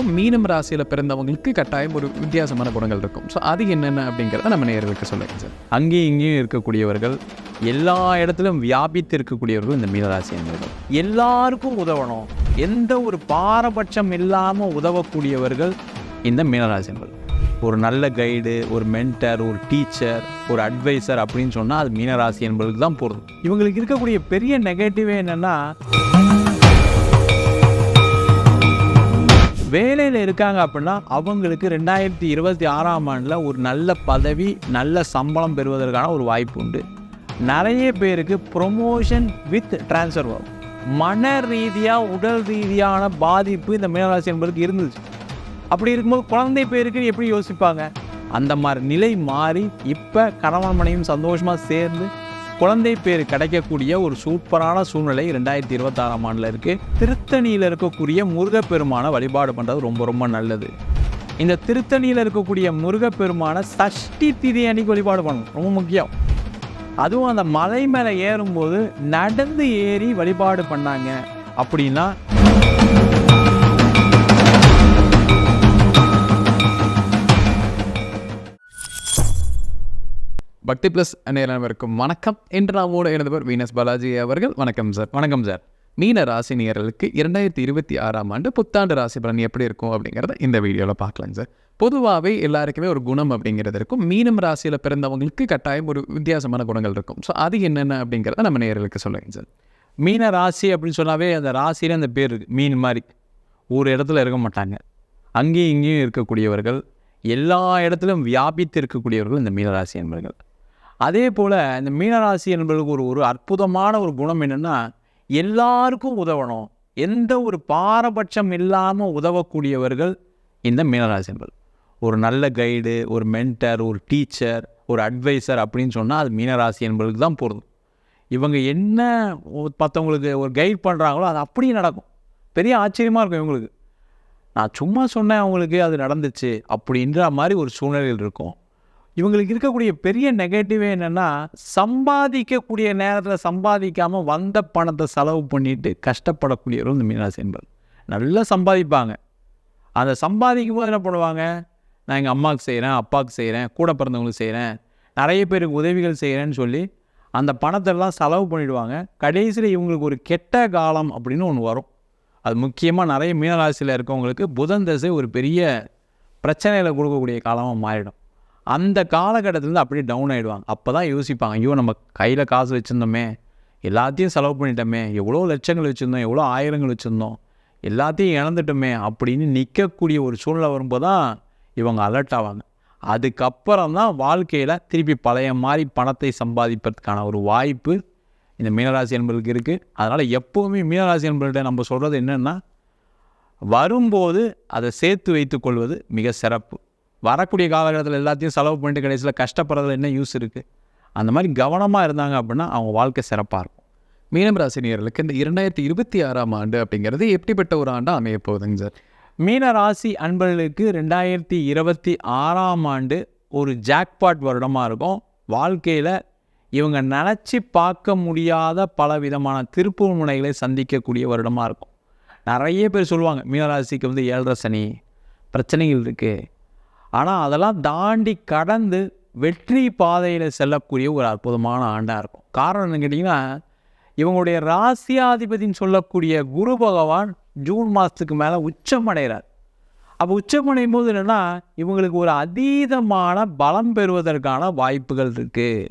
பிறந்தவங்களுக்கும் மீனம் ராசியில் பிறந்தவங்களுக்கு கட்டாயம் ஒரு வித்தியாசமான குணங்கள் இருக்கும். ஸோ அது என்னென்ன அப்படிங்கிறத நம்ம நேர்களுக்கு சொல்லுங்க சார் அங்கேயும் இங்கேயும் இருக்கக்கூடியவர்கள் எல்லா இடத்துலையும் வியாபித்து இருக்கக்கூடியவர்கள் இந்த மீனராசி என்பவர்கள். எல்லாருக்கும் உதவணும். எந்த ஒரு பாரபட்சம் இல்லாமல் உதவக்கூடியவர்கள் இந்த மீனராசி என்பது ஒரு நல்ல கைடு ஒரு மென்டர் ஒரு டீச்சர் ஒரு அட்வைசர் அப்படின்னு சொன்னால் அது மீனராசி என்பதுக்கு தான் பொருள் இவங்களுக்கு இருக்கக்கூடிய பெரிய நெகட்டிவே என்னென்னா வேலையில் இருக்காங்க அப்படின்னா அவங்களுக்கு ரெண்டாயிரத்தி இருபத்தி ஆறாம் ஆண்டில் ஒரு நல்ல பதவி நல்ல சம்பளம் பெறுவதற்கான ஒரு வாய்ப்பு உண்டு. நிறைய பேருக்கு ப்ரொமோஷன் வித் ட்ரான்ஸ்ஃபர் வரும் மன ரீதியாக உடல் ரீதியான பாதிப்பு இந்த மீனராசி என்பதுக்கு இருந்துச்சு. அப்படி இருக்கும்போது குழந்தை பேருக்கு எப்படி யோசிப்பாங்க? அந்த மாதிரி நிலை மாறி இப்போ கணவன் மனைவியும் சந்தோஷமாக சேர்ந்து குழந்தை பேர் கிடைக்கக்கூடிய ஒரு சூப்பரான சூழ்நிலை ரெண்டாயிரத்தி இருபத்தாறாம் ஆண்டில் இருக்குது திருத்தணியில் இருக்கக்கூடிய முருகப்பெருமான வழிபாடு பண்ணுறது ரொம்ப ரொம்ப நல்லது. இந்த திருத்தணியில் இருக்கக்கூடிய முருகப்பெருமானை சஷ்டி திதி அன்னைக்கு வழிபாடு பண்ணணும். ரொம்ப முக்கியம். அதுவும் அந்த மலை மேலே ஏறும்போது நடந்து ஏறி வழிபாடு பண்ணாங்க அப்படின்னா பக்தி ப்ளஸ் நேரவருக்கும் வணக்கம். என்று நாமோடு இணைந்தவர் வீனஸ் பாலாஜி அவர்கள். வணக்கம் சார். வணக்கம் சார். மீன ராசி நேயர்களுக்கு இரண்டாயிரத்தி இருபத்தி ஆறாம் ஆண்டு புத்தாண்டு ராசி பலன் எப்படி இருக்கும் அப்படிங்கிறத இந்த வீடியோவில் பார்க்கலாங்க சார். பொதுவாகவே எல்லாருக்குமே ஒரு குணம் அப்படிங்கிறது இருக்கும். மீனம் ராசியில் பிறந்தவங்களுக்கு கட்டாயம் ஒரு வித்தியாசமான குணங்கள் இருக்கும். ஸோ அது என்னென்ன அப்படிங்கிறத நம்ம நேரலுக்கு சொல்லுங்க சார். மீன ராசி அப்படின்னு சொன்னாவே அந்த ராசியில் அந்த பேர் மீன் மாதிரி. ஒரு இடத்துல இருக்க மாட்டாங்க. அங்கேயும் இங்கேயும் இருக்கக்கூடியவர்கள் எல்லா இடத்திலும் வியாபித்து இருக்கக்கூடியவர்கள் இந்த மீனராசி என்பவர்கள். அதே போல் இந்த மீனராசி என்பதற்கு ஒரு ஒரு அற்புதமான ஒரு குணம் என்னென்னா எல்லாருக்கும் உதவணும். எந்த ஒரு பாரபட்சம் இல்லாமல் உதவக்கூடியவர்கள் இந்த மீனராசி என்பது ஒரு நல்ல கைடு ஒரு மென்டர் ஒரு டீச்சர் ஒரு அட்வைசர் அப்படின்னு சொன்னால் அது மீனராசி என்பதுக்கு தான் பொருந்தும். இவங்க என்ன மற்றவங்களுக்கு ஒரு கைட் பண்ணுறாங்களோ அது அப்படியே நடக்கும். பெரிய ஆச்சரியமாக இருக்கும் இவங்களுக்கு. நான் சும்மா சொன்னேன் அவங்களுக்கு அது நடந்துச்சு அப்படின்ற மாதிரி ஒரு சூழ்நிலையில் இருக்கும். இவங்களுக்கு இருக்கக்கூடிய பெரிய நெகட்டிவே என்னென்னா சம்பாதிக்கக்கூடிய நேரத்தில் சம்பாதிக்காமல் வந்த பணத்தை செலவு பண்ணிட்டு கஷ்டப்படக்கூடியவரும் இந்த மீனராசி என்பது நல்லா சம்பாதிப்பாங்க. அதை சம்பாதிக்கும் போது என்ன பண்ணுவாங்க? நான் எங்கள் அம்மாவுக்கு செய்கிறேன் அப்பாவுக்கு செய்கிறேன் கூட பிறந்தவங்களுக்கு செய்கிறேன் நிறைய பேருக்கு உதவிகள் செய்கிறேன்னு சொல்லி அந்த பணத்தெல்லாம் செலவு பண்ணிவிடுவாங்க கடைசியில் இவங்களுக்கு ஒரு கெட்ட காலம் அப்படின்னு ஒன்று வரும். அது முக்கியமாக நிறைய மீனராசியில் இருக்கவங்களுக்கு புதன் தசை ஒரு பெரிய பிரச்சனையில் கொடுக்கக்கூடிய காலமாக மாறிடும். அந்த காலகட்டத்திலேருந்து அப்படியே டவுன் ஆகிடுவாங்க அப்போ தான் யோசிப்பாங்க ஐயோ நம்ம கையில் காசு வச்சுருந்தோமே எல்லாத்தையும் செலவு பண்ணிட்டோமே எவ்வளோ லட்சங்கள் வச்சுருந்தோம் எவ்வளோ ஆயிரங்கள் வச்சுருந்தோம் எல்லாத்தையும் இழந்துட்டோமே அப்படின்னு நிற்கக்கூடிய ஒரு சூழ்நிலை வரும்போது தான் இவங்க அலர்ட் ஆவாங்க. அதுக்கப்புறம் தான் வாழ்க்கையில் திருப்பி பழைய மாதிரி பணத்தை சம்பாதிப்பதற்கான ஒரு வாய்ப்பு இந்த மீனராசி என்பதுக்கு இருக்குது அதனால் எப்போவுமே மீனராசி என்பதுகிட்ட நம்ம சொல்கிறது என்னென்னா வரும்போது அதை சேர்த்து வைத்துக்கொள்வது மிக சிறப்பு. வரக்கூடிய காலகட்டத்தில் எல்லாத்தையும் செலவு பண்ணிட்டு கடைசியில் கஷ்டப்படுறதுல என்ன யூஸ் இருக்குது அந்த மாதிரி கவனமாக இருந்தாங்க அப்படின்னா அவங்க வாழ்க்கை சிறப்பாக இருக்கும். மீனம் ராசினியர்களுக்கு இந்த இரண்டாயிரத்தி இருபத்தி ஆறாம் ஆண்டு அப்படிங்கிறது எப்படிப்பட்ட ஒரு ஆண்டாக அமைய போகுதுங்க சார்? மீன ராசி அன்பர்களுக்கு ரெண்டாயிரத்தி இருபத்தி ஆறாம் ஆண்டு ஒரு ஜாக்பாட் வருடமாக இருக்கும். வாழ்க்கையில் இவங்க நினச்சி பார்க்க முடியாத பல விதமான திருப்பு முனைகளை சந்திக்கக்கூடிய வருடமாக இருக்கும். நிறைய பேர் சொல்லுவாங்க மீனராசிக்கு வந்து ஏழரை சனி பிரச்சனைகள் இருக்குது ஆனால் அதெல்லாம் தாண்டி கடந்து வெற்றி பாதையில் செல்லக்கூடிய ஒரு அற்புதமான ஆண்டாக இருக்கும். காரணம் என்னன்னு கேட்டிங்கன்னா இவங்களுடைய ராசியாதிபதின்னு சொல்லக்கூடிய குரு பகவான் ஜூன் மாதத்துக்கு மேலே உச்சமடைகிறார் அப்போ உச்சமடையும் போது என்னென்னா இவங்களுக்கு ஒரு அதீதமான பலம் பெறுவதற்கான வாய்ப்புகள் இருக்குது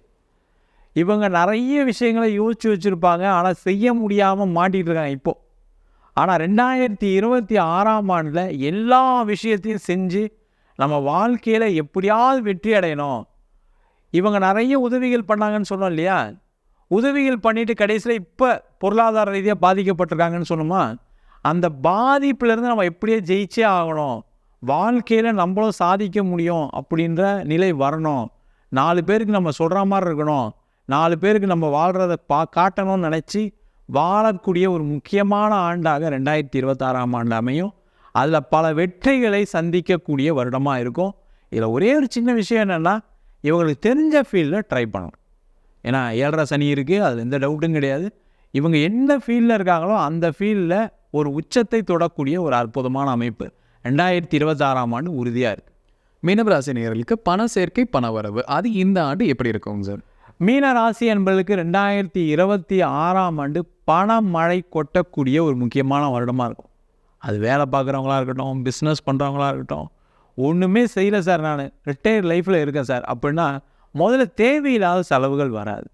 இவங்க நிறைய விஷயங்களை யோசித்து வச்சுருப்பாங்க. ஆனால் செய்ய முடியாமல் மாட்டிகிட்டு இருக்காங்க இப்போது ஆனால் ரெண்டாயிரத்தி இருபத்தி ஆறாம் ஆண்டில் எல்லா விஷயத்தையும் செஞ்சு நம்ம வாழ்க்கையில் எப்படியாவது வெற்றி அடையணும். இவங்க நிறைய உதவிகள் பண்ணாங்கன்னு சொன்னோம் இல்லையா? உதவிகள் பண்ணிவிட்டு கடைசியில் இப்போ பொருளாதார ரீதியாக பாதிக்கப்பட்டிருக்காங்கன்னு சொன்னோமா? அந்த பாதிப்புலேருந்து நம்ம எப்படியே ஜெயிச்சே ஆகணும். வாழ்க்கையில் நம்மளும் சாதிக்க முடியும் அப்படின்ற நிலை வரணும். நாலு பேருக்கு நம்ம சொல்கிற மாதிரி இருக்கணும். நாலு பேருக்கு நம்ம வாழ்கிறத பா காட்டணும்னு நினச்சி வாழக்கூடிய ஒரு முக்கியமான ஆண்டாக ரெண்டாயிரத்தி இருபத்தாறாம் ஆண்டு அமையும். அதில் பல வெற்றிகளை சந்திக்கக்கூடிய வருடமாக இருக்கும். இதில் ஒரே ஒரு சின்ன விஷயம் என்னென்னா இவங்களுக்கு தெரிஞ்ச ஃபீல்டில் ட்ரை பண்ணணும். ஏன்னா ஏழரை சனி இருக்குது அதில் எந்த டவுட்டும் கிடையாது. இவங்க எந்த ஃபீல்டில் இருக்காங்களோ அந்த ஃபீல்டில் ஒரு உச்சத்தை தொடக்கூடிய ஒரு அற்புதமான அமைப்பு. ரெண்டாயிரத்தி இருபத்தாறாம் ஆண்டு உறுதியாக இருக்குது மீனவராசி நேர்களுக்கு பண சேர்க்கை பண வரவு அது இந்த ஆண்டு எப்படி இருக்குங்க சார் மீன ராசி என்பதற்கு ரெண்டாயிரத்தி இருபத்தி ஆறாம் ஆண்டு பண மழை கொட்டக்கூடிய ஒரு முக்கியமான வருடமாக இருக்கும். அது வேலை பார்க்குறவங்களா இருக்கட்டும் பிஸ்னஸ் பண்ணுறவங்களா இருக்கட்டும் ஒன்றுமே செய்யலை சார் நான். ரிட்டையர் லைஃப்பில் இருக்கேன் சார். அப்படின்னா முதல்ல தேவையில்லாத செலவுகள் வராது.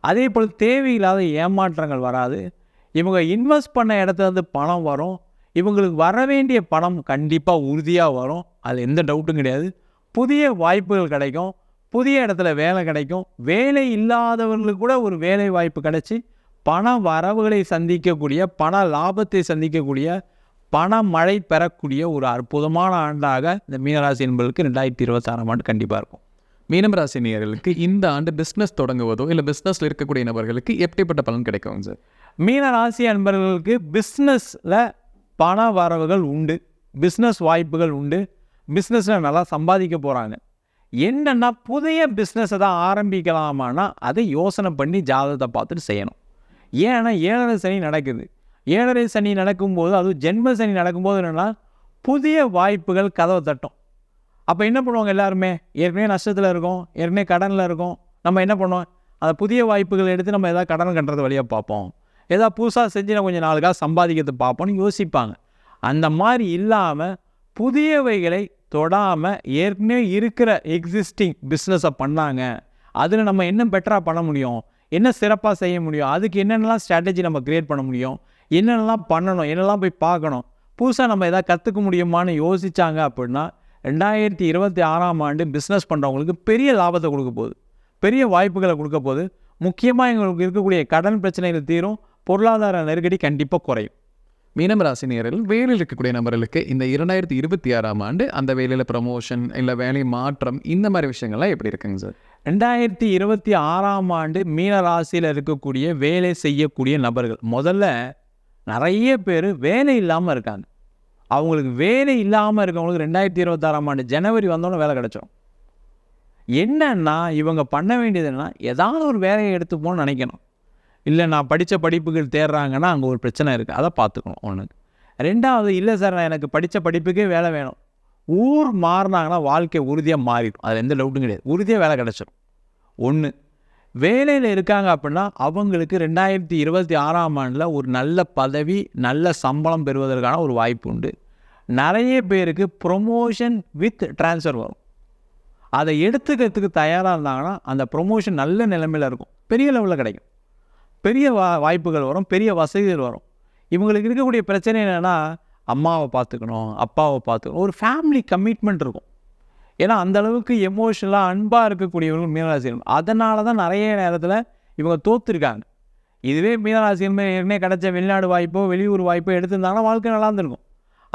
அதே போல் தேவையில்லாத ஏமாற்றங்கள் வராது. இவங்க இன்வெஸ்ட் பண்ண இடத்துல இருந்து பணம் வரும். இவங்களுக்கு வர வேண்டிய பணம் கண்டிப்பாக உறுதியாக வரும். அது எந்த டவுட்டும் கிடையாது. புதிய வாய்ப்புகள் கிடைக்கும். புதிய இடத்துல வேலை கிடைக்கும். வேலை இல்லாதவர்களுக்கு கூட ஒரு வேலை வாய்ப்பு கிடைச்சி பண வரவுகளை சந்திக்கக்கூடிய பண லாபத்தை சந்திக்கக்கூடிய பண மழை பெறக்கூடிய ஒரு அற்புதமான ஆண்டாக இந்த மீனராசி என்பதற்கு ரெண்டாயிரத்தி இருபத்தாறாம் ஆண்டு கண்டிப்பாக இருக்கும். மீனம் ராசி நேயர்களுக்கு இந்த ஆண்டு பிஸ்னஸ் தொடங்குவதோ இல்லை பிஸ்னஸில் இருக்கக்கூடிய நபர்களுக்கு எப்படிப்பட்ட பலன் கிடைக்கும் சார்? மீன ராசி அன்பர்களுக்கு பிஸ்னஸில் பண வரவுகள் உண்டு பிஸ்னஸ் வாய்ப்புகள் உண்டு பிஸ்னஸில் நல்லா சம்பாதிக்க போகிறாங்க என்னென்னா புதிய பிஸ்னஸை தான் ஆரம்பிக்கலாமான்னா அதை யோசனை பண்ணி ஜாதகத்தை பார்த்துட்டு செய்யணும். ஏன்னா ஏழரை சனி நடக்குது. ஏழரை சனி நடக்கும்போது அதுவும் ஜென்ம சனி நடக்கும்போது என்னென்னா புதிய வாய்ப்புகள் கதவை தட்டும். அப்போ என்ன பண்ணுவாங்க எல்லாருமே? ஏற்கனவே நஷ்டத்தில் இருக்கோம் ஏற்கனவே கடனில் இருக்கோம். நம்ம என்ன பண்ணுவோம் அந்த புதிய வாய்ப்புகள் எடுத்து நம்ம எதாவது கடன் கட்டுறது வழியாக பார்ப்போம். ஏதாவது புதுசாக செஞ்சு நம்ம கொஞ்சம் நாளுக்காக சம்பாதிக்கிறது பார்ப்போம்னு யோசிப்பாங்க. அந்த மாதிரி இல்லாமல் புதியவைகளை தொடாமல் ஏற்கனவே இருக்கிற எக்ஸிஸ்டிங் பிஸ்னஸை பண்ணாங்க. அதில் நம்ம என்ன பெட்டராக பண்ண முடியும்? என்ன சிறப்பாக செய்ய முடியும்? அதுக்கு என்னென்னலாம் ஸ்ட்ராட்டஜி நம்ம க்ரியேட் பண்ண முடியும்? என்னென்னலாம் பண்ணணும் என்னெல்லாம் போய் பார்க்கணும் புதுசாக நம்ம எதாவது கற்றுக்க முடியுமான்னு யோசிச்சாங்க அப்படின்னா ரெண்டாயிரத்தி இருபத்தி ஆறாம் ஆண்டு பிஸ்னஸ் பண்ணுறவங்களுக்கு பெரிய லாபத்தை கொடுக்க போகுது. பெரிய வாய்ப்புகளை கொடுக்க போகுது. முக்கியமாக எங்களுக்கு இருக்கக்கூடிய கடன் பிரச்சனைகள் தீரும் பொருளாதார நெருக்கடி கண்டிப்பாக குறையும். மீனம் ராசி வேலையில் இருக்கக்கூடிய நபர்களுக்கு இந்த இரண்டாயிரத்தி இருபத்தி ஆறாம் ஆண்டு அந்த வேலையில் ப்ரமோஷன் இல்லை வேலை மாற்றம் இந்த மாதிரி விஷயங்கள்லாம் எப்படி இருக்குங்க சார்? ரெண்டாயிரத்தி இருபத்தி ஆறாம் ஆண்டு மீன ராசியில் இருக்கக்கூடிய வேலை செய்யக்கூடிய நபர்கள் முதல்ல நிறைய பேர் வேலை இல்லாமல் இருக்காங்க. அவங்களுக்கு வேலை இல்லாமல் இருக்கவங்களுக்கு ரெண்டாயிரத்தி இருபத்தாறாம் ஆண்டு ஜனவரி வந்தோன்னே வேலை கிடச்சோம் என்னன்னா இவங்க பண்ண வேண்டியது என்னன்னா ஏதாவது ஒரு வேலையை எடுத்துப்போன்னு நினைக்கணும். இல்லை நான் படித்த படிப்புகள் தேடுறாங்கன்னா அங்கே ஒரு பிரச்சனை இருக்குது அதை பார்த்துக்கணும் ஒன்று ரெண்டாவது இல்லை சார் நான் எனக்கு படித்த படிப்புக்கே வேலை வேணும். ஊர் மாறினாங்கன்னா வாழ்க்கை உறுதியாக மாறிடும். அதில் எந்த டவுட்டும் கிடையாது. உறுதியாக வேலை கிடச்சிடும் ஒன்று வேலையில் இருக்காங்க அப்படின்னா அவங்களுக்கு ரெண்டாயிரத்தி இருபத்தி ஆறாம் ஆண்டில் ஒரு நல்ல பதவி நல்ல சம்பளம் பெறுவதற்கான ஒரு வாய்ப்பு உண்டு. நிறைய பேருக்கு ப்ரொமோஷன் வித் ட்ரான்ஸ்ஃபர் வரும். அதை எடுத்துக்கிறதுக்கு தயாராக இருந்தாங்கன்னா அந்த ப்ரொமோஷன் நல்ல நிலைமையில் இருக்கும். பெரிய லெவலில் கிடைக்கும். பெரிய வா வாய்ப்புகள் வரும் பெரிய வசதிகள் வரும். இவங்களுக்கு இருக்கக்கூடிய பிரச்சனை என்னென்னா அம்மாவை பார்த்துக்கணும் அப்பாவை பார்த்துக்கணும். ஒரு ஃபேமிலி கமிட்மெண்ட் இருக்கும். ஏன்னா அந்த அளவுக்கு எமோஷனலாக அன்பாக இருக்கக்கூடியவர்கள் மீனராசிகள் அதனால தான் நிறைய நேரத்தில் இவங்க தோத்துருக்காங்க. இதுவே மீனராசிகள் ஏற்கனவே கிடச்ச வெளிநாடு வாய்ப்போ வெளியூர் வாய்ப்போ எடுத்திருந்தாங்கன்னா வாழ்க்கை நல்லா இருந்திருக்கும்.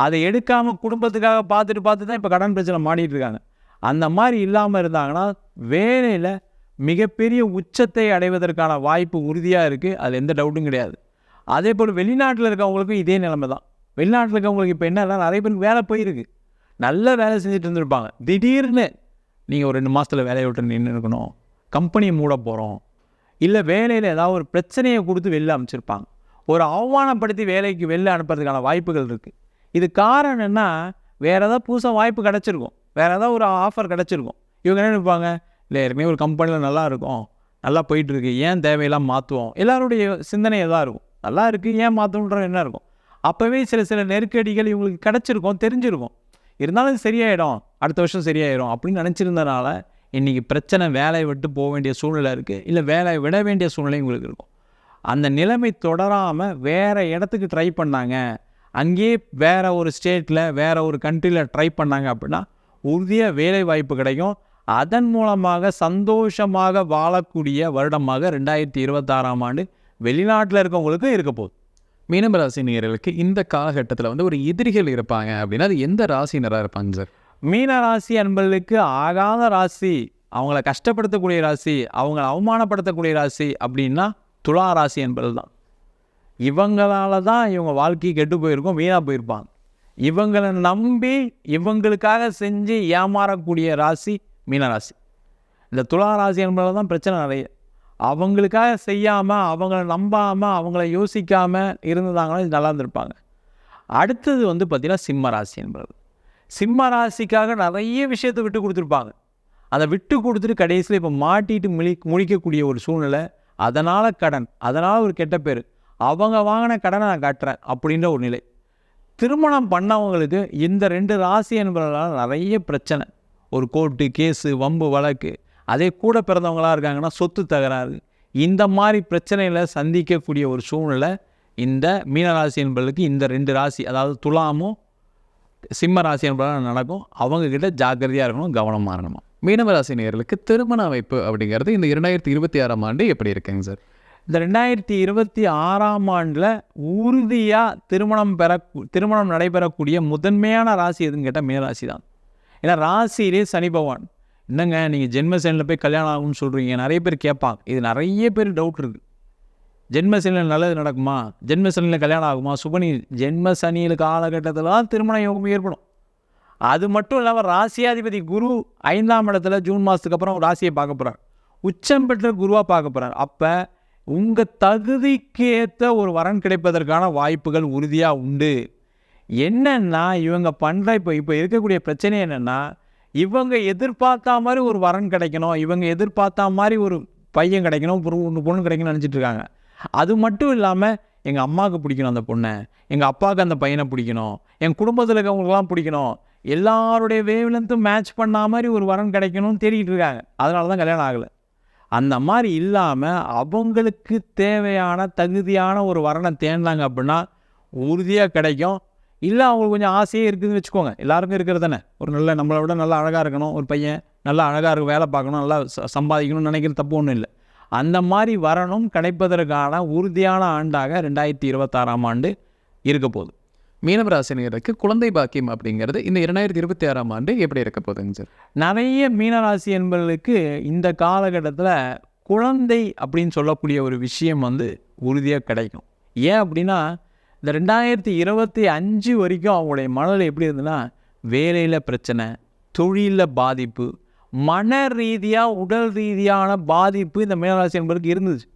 அதை எடுக்காமல் குடும்பத்துக்காக பார்த்துட்டு பார்த்து தான் இப்போ கடன் பிரச்சனை மாடிட்டு இருக்காங்க. அந்த மாதிரி இல்லாமல் இருந்தாங்கன்னா வேலையில் மிகப்பெரிய உச்சத்தை அடைவதற்கான வாய்ப்பு உறுதியாக இருக்குது அது எந்த டவுட்டும் கிடையாது. அதே போல் வெளிநாட்டில் இருக்கவங்களுக்கும் இதே நிலைமை தான். வெளிநாட்டில் இருக்கவங்களுக்கு இப்போ என்னன்னா நிறைய பேருக்கு வேலை போயிருக்கு. நல்ல வேலை செஞ்சுட்டு இருந்திருப்பாங்க. திடீர்னு நீங்கள் ஒரு ரெண்டு மாதத்தில் வேலையை விட்டு நின்று இருக்கணும். கம்பெனியை மூட போகிறோம் இல்லை வேலையில் ஏதாவது ஒரு பிரச்சனையை கொடுத்து வெளில அமைச்சிருப்பாங்க ஒரு அவமானப்படுத்தி வேலைக்கு வெளில அனுப்புறதுக்கான வாய்ப்புகள் இருக்குது இது காரணம் என்ன? வேறு ஏதாவது புதுசாக வாய்ப்பு கிடச்சிருக்கும். வேறு ஏதாவது ஒரு ஆஃபர் கிடச்சிருக்கும். இவங்க என்ன நினைப்பாங்க? இல்லை ஏற்கனவே ஒரு கம்பெனியில் நல்லா இருக்கும். நல்லா போயிட்டுருக்கு ஏன் தேவையெல்லாம் மாற்றுவோம் எல்லாருடைய சிந்தனை எதாக இருக்கும். நல்லா இருக்குது ஏன் மாற்றணுன்ற என்ன இருக்கும். அப்போவே சில சில நெருக்கடிகள் இவங்களுக்கு கிடச்சிருக்கும் தெரிஞ்சிருக்கும். இருந்தாலும் சரியாயிடும் அடுத்த வருஷம் சரியாயிடும் அப்படின்னு நினச்சிருந்தனால இன்றைக்கி பிரச்சனை வேலையை விட்டு போக வேண்டிய சூழ்நிலை இருக்குது இல்லை வேலையை விட வேண்டிய சூழ்நிலை உங்களுக்கு இருக்கும். அந்த நிலைமை தொடராமல் வேறு இடத்துக்கு ட்ரை பண்ணாங்க. அங்கேயே வேறு ஒரு ஸ்டேட்டில் வேறு ஒரு கண்ட்ரியில் ட்ரை பண்ணாங்க அப்படின்னா உறுதியாக வேலை வாய்ப்பு கிடைக்கும். அதன் மூலமாக சந்தோஷமாக வாழக்கூடிய வருடமாக ரெண்டாயிரத்தி இருபத்தாறாம் ஆண்டு வெளிநாட்டில் இருக்கவங்களுக்கும் இருக்க போகுது. மீனம் நேயர்களுக்கு இந்த காலகட்டத்தில் வந்து ஒரு எதிரிகள் இருப்பாங்க அப்படின்னா அது எந்த ராசினராக இருப்பாங்க சார்? மீன ராசி அன்பர்களுக்கு ஆகாத ராசி அவங்கள கஷ்டப்படுத்தக்கூடிய ராசி அவங்கள அவமானப்படுத்தக்கூடிய ராசி அப்படின்னா துலா ராசி என்பது தான். இவங்களால தான் இவங்க வாழ்க்கை கெட்டு போயிருக்கும் வீணாக போயிருப்பாங்க. இவங்களை நம்பி இவங்களுக்காக செஞ்சு ஏமாறக்கூடிய ராசி மீனராசி. இந்த துலா ராசி என்பதில் தான் பிரச்சனை நிறைய. அவங்களுக்காக செய்யாமல் அவங்கள நம்பாமல் அவங்கள யோசிக்காமல் இருந்ததாங்கன்னா நல்லா இருந்திருப்பாங்க. அடுத்தது வந்து பார்த்திங்கன்னா சிம்ம ராசி என்பது. சிம்ம ராசிக்காக நிறைய விஷயத்தை விட்டு கொடுத்துருப்பாங்க. அதை விட்டு கொடுத்துட்டு கடைசியில் இப்போ மாட்டிட்டு முழி முழிக்கக்கூடிய ஒரு சூழ்நிலை அதனால் கடன் அதனால் ஒரு கெட்ட பேர் அவங்க வாங்கின கடனை நான் கட்டுறேன் அப்படின்ற ஒரு நிலை. திருமணம் பண்ணவங்களுக்கு இந்த ரெண்டு ராசி என்பதால் நிறைய பிரச்சனை. ஒரு கோர்ட்டு கேஸு வம்பு வழக்கு அதே கூட பிறந்தவங்களாக இருக்காங்கன்னா சொத்து தகராறு. இந்த மாதிரி பிரச்சனைகளை சந்திக்கக்கூடிய ஒரு சூழ்நிலை இந்த மீனராசி என்பவர்களுக்கு இந்த ரெண்டு ராசி அதாவது துலாமும் சிம்ம ராசி என்பதால் நடக்கும். அவங்கக்கிட்ட ஜாக்கிரதையாக இருக்கணும் கவனமாக இருக்கணும். மீனவராசி நேர்களுக்கு திருமண அமைப்பு அப்படிங்கிறது இந்த இரண்டாயிரத்தி இருபத்தி ஆறாம் ஆண்டு எப்படி இருக்குங்க சார்? இந்த ரெண்டாயிரத்தி இருபத்தி ஆறாம் ஆண்டில் உறுதியாக திருமணம் பெற திருமணம் நடைபெறக்கூடிய முதன்மையான ராசி எதுன்னு கேட்டால் மீனராசி தான். ஏன்னா ராசியிலே சனி பகவான். என்னங்க நீங்கள் ஜென்மசனியில் போய் கல்யாணம் ஆகும்னு சொல்கிறீங்க நிறைய பேர் கேட்பாங்க. இது நிறைய பேர் டவுட் இருக்குது ஜென்மசனியில் நல்லது நடக்குமா? ஜென்மசனியில் கல்யாணம் ஆகுமா? சுபனி ஜென்மசனியில் காலகட்டத்தில் தான் திருமண யோகம் ஏற்படும். அது மட்டும் இல்லாமல் ராசியாதிபதி குரு ஐந்தாம் இடத்துல ஜூன் மாதத்துக்கு அப்புறம் ராசியை பார்க்க போகிறார் உச்சம் பெற்ற குருவாக பார்க்க போகிறார் அப்போ உங்கள் தகுதிக்கு ஏற்ற ஒரு வரன் கிடைப்பதற்கான வாய்ப்புகள் உறுதியாக உண்டு. என்னென்னா இவங்க பண்ணுற இப்போ இப்போ இருக்கக்கூடிய பிரச்சனை என்னென்னா இவங்க எதிர்பார்த்தா மாதிரி ஒரு வரன் கிடைக்கணும் இவங்க எதிர்பார்த்தா மாதிரி ஒரு பையன் கிடைக்கணும் ஒரு பொண்ணு கிடைக்கணும்னு நினச்சிட்டு இருக்காங்க. அது மட்டும் இல்லாமல் எங்கள் அம்மாவுக்கு பிடிக்கணும் அந்த பொண்ணை எங்கள் அப்பாவுக்கு அந்த பையனை பிடிக்கணும் என் குடும்பத்தில் இருக்கவங்களுக்குலாம் பிடிக்கணும். எல்லாருடைய வேவ்லென்த்தும் மேட்ச் பண்ணா மாதிரி ஒரு வரன் கிடைக்கணும்னு தேடிக்கிட்டு இருக்காங்க. அதனால தான் கல்யாணம் ஆகலை. அந்த மாதிரி இல்லாமல் அவங்களுக்கு தேவையான தகுதியான ஒரு வரனை தேடினாங்க அப்படின்னா உறுதியாக கிடைக்கும். இல்லை அவங்களுக்கு கொஞ்சம் ஆசையே இருக்குதுன்னு வச்சுக்கோங்க. எல்லாருக்கும் இருக்கிறது தானே. ஒரு நல்ல நம்மளை விட நல்லா அழகாக இருக்கணும் ஒரு பையன் நல்லா அழகாக இருக்க வேலை பார்க்கணும் நல்லா ச- சம்பாதிக்கணும்னு நினைக்கிற தப்பு ஒன்றும் இல்லை. அந்த மாதிரி வரணும் கிடைப்பதற்கான உறுதியான ஆண்டாக ரெண்டாயிரத்தி இருபத்தாறாம் ஆண்டு இருக்க போகுது. மீனவராசி குழந்தை பாக்கியம் அப்படிங்கிறது இந்த இரண்டாயிரத்தி இருபத்தி ஆறாம் ஆண்டு எப்படி இருக்க போகுதுங்க சார்? நிறைய மீனராசி என்பவர்களுக்கு இந்த காலகட்டத்தில் குழந்தை அப்படின்னு சொல்லக்கூடிய ஒரு விஷயம் வந்து உறுதியாக கிடைக்கும். ஏன் அப்படின்னா இந்த ரெண்டாயிரத்தி இருபத்தி அஞ்சு வரைக்கும் அவங்களுடைய மனதில் எப்படி இருந்ததுன்னா வேலையில் பிரச்சனை தொழிலில் பாதிப்பு மன ரீதியாக உடல் ரீதியான பாதிப்பு இந்த மேலாசி என்பதற்கு இருந்துச்சு.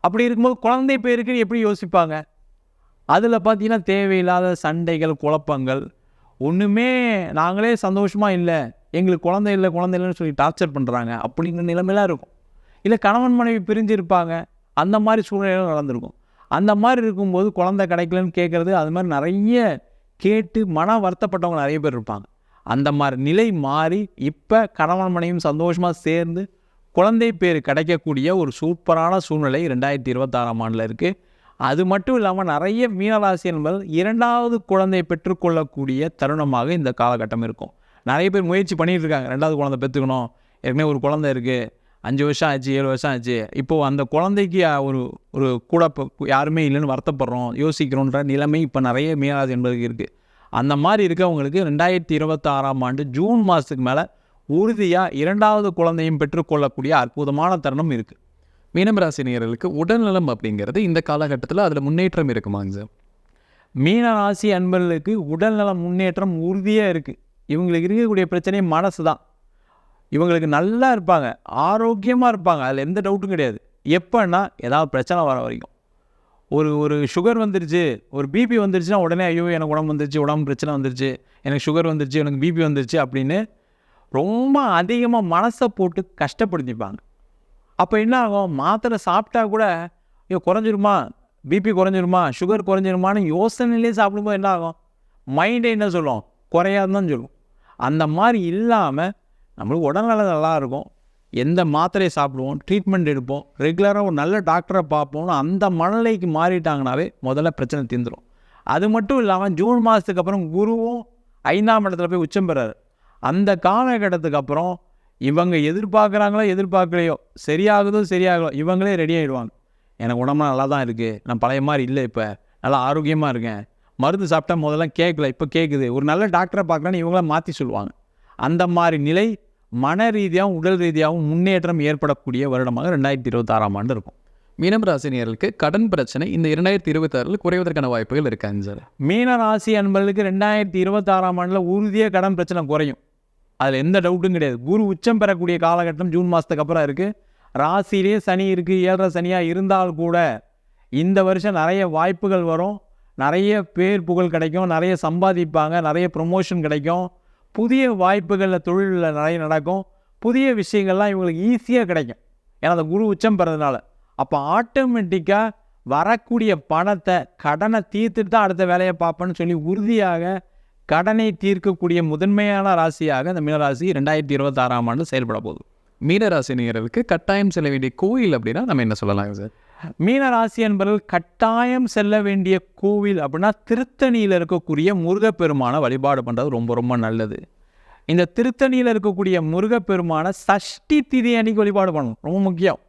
அப்படி இருக்கும்போது குழந்தை பேருக்கு எப்படி யோசிப்பாங்க? அதில் பார்த்தீங்கன்னா தேவையில்லாத சண்டைகள் குழப்பங்கள் ஒன்றுமே நாங்களே சந்தோஷமாக இல்லை எங்களுக்கு குழந்தை இல்லை குழந்தை இல்லைன்னு சொல்லி டார்ச்சர் பண்ணுறாங்க அப்படிங்கிற நிலைமையெல்லாம் இருக்கும். இல்லை கணவன் மனைவி பிரிஞ்சு இருப்பாங்க அந்த மாதிரி சூழ்நிலைகள் நடந்திருக்கும். அந்த மாதிரி இருக்கும்போது குழந்தை கிடைக்கலன்னு கேட்குறது அது மாதிரி நிறைய கேட்டு மன வருத்தப்பட்டவங்க நிறைய பேர் இருப்பாங்க. அந்த மாதிரி நிலை மாறி இப்போ கணவன் மனைவியும் சந்தோஷமாக சேர்ந்து குழந்தை பேர் கிடைக்கக்கூடிய ஒரு சூப்பரான சூழ்நிலை ரெண்டாயிரத்தி இருபத்தாறாம் ஆண்டில் இருக்குது அது மட்டும் இல்லாமல் நிறைய மீனராசி என்பது இரண்டாவது குழந்தை பெற்றுக்கொள்ளக்கூடிய தருணமாக இந்த காலகட்டம் இருக்கும். நிறைய பேர் முயற்சி பண்ணிகிட்டு இருக்காங்க. ரெண்டாவது குழந்தை பெற்றுக்கணும். ஏற்கனவே ஒரு குழந்தை இருக்குது அஞ்சு வருஷம் ஆச்சு ஏழு வருஷம் ஆச்சு. இப்போது அந்த குழந்தைக்கு ஒரு ஒரு கூட இப்போ யாருமே இல்லைன்னு வருத்தப்படுறோம் யோசிக்கிறோன்ற நிலைமை இப்போ நிறைய மீனராசி என்பதுக்கு இருக்குது அந்த மாதிரி இருக்கவங்களுக்கு ரெண்டாயிரத்தி இருபத்தாறாம் ஆண்டு ஜூன் மாதத்துக்கு மேலே உறுதியாக இரண்டாவது குழந்தையும் பெற்றுக்கொள்ளக்கூடிய அற்புதமான தருணம் இருக்குது மீனவராசி நேயர்களுக்கு உடல்நலம் அப்படிங்கிறது இந்த காலகட்டத்தில் அதில் முன்னேற்றம் இருக்குமாங்க சார்? மீனராசி அன்பர்களுக்கு உடல்நலம் முன்னேற்றம் உறுதியாக இருக்குது இவங்களுக்கு இருக்கக்கூடிய பிரச்சனை மனசு தான் இவங்களுக்கு நல்லா இருப்பாங்க ஆரோக்கியமாக இருப்பாங்க அதில் எந்த டவுட்டும் கிடையாது. எப்போன்னா ஏதாவது பிரச்சனை வர வரைக்கும். ஒரு ஒரு சுகர் வந்துருச்சு ஒரு பிபி வந்துருச்சுன்னா உடனே ஐயோ எனக்கு உடம்பு வந்துருச்சு உடம்பு பிரச்சனை வந்துருச்சு எனக்கு சுகர் வந்துருச்சு எனக்கு பிபி வந்துருச்சு அப்படின்னு ரொம்ப அதிகமாக மனசை போட்டு கஷ்டப்படுத்திப்பாங்க. அப்போ என்ன ஆகும்? மாத்திரை சாப்பிட்டா கூட ஐயோ குறைஞ்சிருமா? பிபி குறைஞ்சிருமா? சுகர் குறைஞ்சிருமான்னு யோசனையிலே சாப்பிடும்போது என்ன ஆகும்? மைண்டே என்ன சொல்லும்? குறையாதுன்னு தான் சொல்லும். அந்த மாதிரி இல்லாமல் நம்மளுக்கு உடல்நலம் நல்லா இருக்கும் எந்த மாத்திரையை சாப்பிடுவோம் ட்ரீட்மெண்ட் எடுப்போம் ரெகுலராக ஒரு நல்ல டாக்டரை பார்ப்போம்னு அந்த மனநிலைக்கு மாறிட்டாங்கனாவே முதல்ல பிரச்சனை தீர்ந்துடும் அது மட்டும் இல்லாமல் ஜூன் மாதத்துக்கு அப்புறம் குருவும் ஐந்தாம் இடத்துல போய் உச்சம் பெறாரு. அந்த காலகட்டத்துக்கு அப்புறம் இவங்க எதிர்பார்க்குறாங்களோ எதிர்பார்க்கலையோ சரியாகுதோ சரியாகலோ இவங்களே ரெடி ஆகிடுவாங்க எனக்கு உடம்புலாம் நல்லா தான் இருக்குது நான் பழைய மாதிரி இல்லை இப்போ நல்லா ஆரோக்கியமாக இருக்கேன். மருந்து சாப்பிட்டா முதல்ல கேட்கல இப்போ கேட்குது ஒரு நல்ல டாக்டரை பார்க்குறேன்னு இவங்கள மாற்றி சொல்லுவாங்க. அந்த மாதிரி நிலை மன ரீதியாகவும் உடல் ரீதியாகவும் முன்னேற்றம் ஏற்படக்கூடிய வருடமாக ரெண்டாயிரத்தி இருபத்தாறாம் ஆண்டு இருக்கும். மீனவராசி நேயர்களுக்கு கடன் பிரச்சனை இந்த இரண்டாயிரத்தி இருபத்தாறில் குறைவதற்கான வாய்ப்புகள் இருக்காங்க சார் மீன ராசி அன்பர்களுக்கு ரெண்டாயிரத்தி இருபத்தாறாம் ஆண்டில் உறுதியாக கடன் பிரச்சனை குறையும். அதில் எந்த டவுட்டும் கிடையாது. குரு உச்சம் பெறக்கூடிய காலகட்டம் ஜூன் மாதத்துக்கு அப்புறம் இருக்குது ராசியிலே சனி இருக்குது ஏழரை சனியாக இருந்தால் கூட இந்த வருஷம் நிறைய வாய்ப்புகள் வரும். நிறைய பேர் புகழ் கிடைக்கும் நிறைய சம்பாதிப்பாங்க நிறைய ப்ரொமோஷன் கிடைக்கும். புதிய வாய்ப்புகளில் தொழிலில் நிறைய நடக்கும். புதிய விஷயங்கள்லாம் இவங்களுக்கு ஈஸியாக கிடைக்கும். ஏன்னா அந்த குரு உச்சம் பெறதுனால. அப்போ ஆட்டோமேட்டிக்காக வரக்கூடிய பணத்தை கடனை தீர்த்துட்டு தான் அடுத்த வேலையை பார்ப்பேன்னு சொல்லி உறுதியாக கடனை தீர்க்கக்கூடிய முதன்மையான ராசியாக இந்த மீனராசி ரெண்டாயிரத்தி இருபத்தாறாம் ஆண்டு செயல்பட போகுது. மீனராசி நேயர்களுக்கு கட்டாயம் செல்ல வேண்டிய கோயில் அப்படின்னா நம்ம என்ன சொல்லலாம் சார்? மீனராசி என்பவர்கள் கட்டாயம் செல்ல வேண்டிய கோவில் அப்படின்னா திருத்தணியில் இருக்கக்கூடிய முருகப்பெருமானை வழிபாடு பண்ணுறது ரொம்ப ரொம்ப நல்லது. இந்த திருத்தணியில் இருக்கக்கூடிய முருகப்பெருமானை சஷ்டி திதி அன்னைக்கு வழிபாடு பண்ணணும் ரொம்ப முக்கியம்.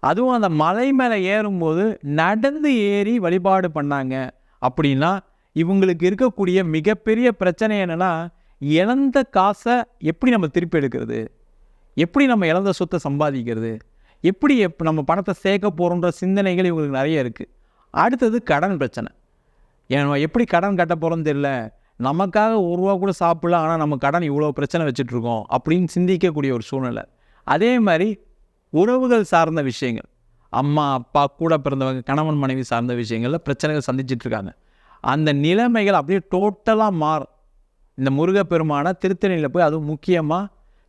அதுவும் அந்த மலை மேலே ஏறும்போது நடந்து ஏறி வழிபாடு பண்ணாங்க அப்படின்னா இவங்களுக்கு இருக்கக்கூடிய மிகப்பெரிய பிரச்சனை என்னென்னா இழந்த காசை எப்படி நம்ம திருப்பி எடுக்கிறது? எப்படி நம்ம இழந்த சொத்தை சம்பாதிக்கிறது? எப்படி எப் நம்ம பணத்தை சேர்க்க போகிறோன்ற சிந்தனைகள் இவங்களுக்கு நிறைய இருக்குது அடுத்தது கடன் பிரச்சனை. ஏன்னா எப்படி கடன் கட்ட போகிறோன்னு தெரியல. நமக்காக ஒரு ரூபா கூட சாப்பிடலாம் ஆனால் நம்ம கடன் இவ்வளோ பிரச்சனை வச்சுட்ருக்கோம் அப்படின்னு சிந்திக்கக்கூடிய ஒரு சூழ்நிலை. அதே மாதிரி உறவுகள் சார்ந்த விஷயங்கள். அம்மா அப்பா கூட பிறந்தவங்க கணவன் மனைவி சார்ந்த விஷயங்களில் பிரச்சனைகள் சந்திச்சிட்ருக்காங்க அந்த நிலைமைகள் அப்படியே டோட்டலாக மாறும். இந்த முருகப்பெருமானை திருத்தணியில் போய் அதுவும் முக்கியமாக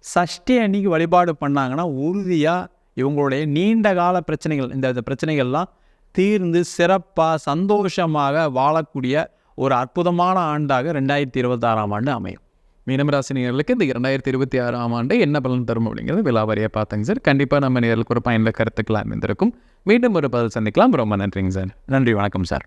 சஷ்டி அன்னைக்கு வழிபாடு பண்ணாங்கன்னா உறுதியாக இவங்களுடைய நீண்ட கால பிரச்சனைகள் இந்த பிரச்சனைகள்லாம் தீர்ந்து சிறப்பாக சந்தோஷமாக வாழக்கூடிய ஒரு அற்புதமான ஆண்டாக ரெண்டாயிரத்தி இருபத்தாறாம் ஆண்டு அமையும். மீனமராசி நேர்களுக்கு இந்த இரண்டாயிரத்தி இருபத்தி ஆறாம் ஆண்டு என்ன பலன் தரும் அப்படிங்கிறது விலாவாரியாக பார்த்தேங்க சார். கண்டிப்பாக நம்ம நேர்களுக்கு ஒரு பயனில் கருத்துக்களாக இருந்திருக்கும் மீண்டும் ஒரு பதில் சந்திக்கலாம். ரொம்ப நன்றிங்க சார். நன்றி. வணக்கம் சார்.